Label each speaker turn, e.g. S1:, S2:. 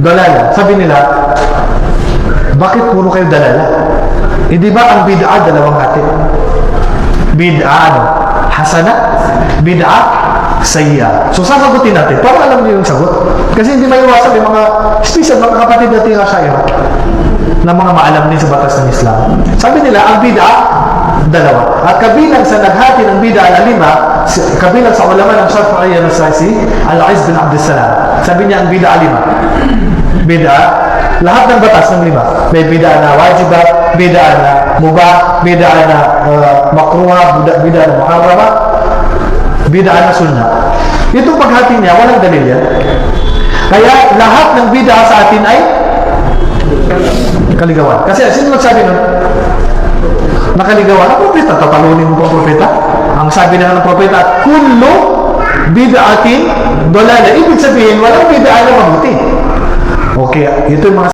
S1: dalala. Sabi nila, bakit puro kayo dalala? Eh di ba ang bid'a dalawang hati? Bid'a ano? Hasana? Bid'a? Sayya. So sasagutin natin para alam niyo yung sagot. Kasi hindi maiwasan yung mga, special mga kapatid natin nga siya na mga maalam din sa batas ng Islam. Sabi nila, ang bid'a, dalawa. At kabilang sa naghati ng bid'a na lima, kabilang sa ulama ng Shafi'iyya na sa si Al-Aiz bin Abdul Salam. Sabi niya, ang bid'a lima. Bid'a, lahat ng batas ng lima. May bid'a na wajiba, bid'a na mubah, bid'a na uh, makruha, bid'a, na muharrama, bid'a na sunnah. Itong paghati niya, walang dalil yan. Kaya lahat ng bid'a sa atin ay kaligawan. Kasi sino nagsabi nun? Nakaligawan. Ang propeta, tatalunin mo po ang propeta? Ang sabi na ng propeta, kullu bid'atin dolala. Ibig sabihin, walang bid'a na mabuti. Okay, ito yung mga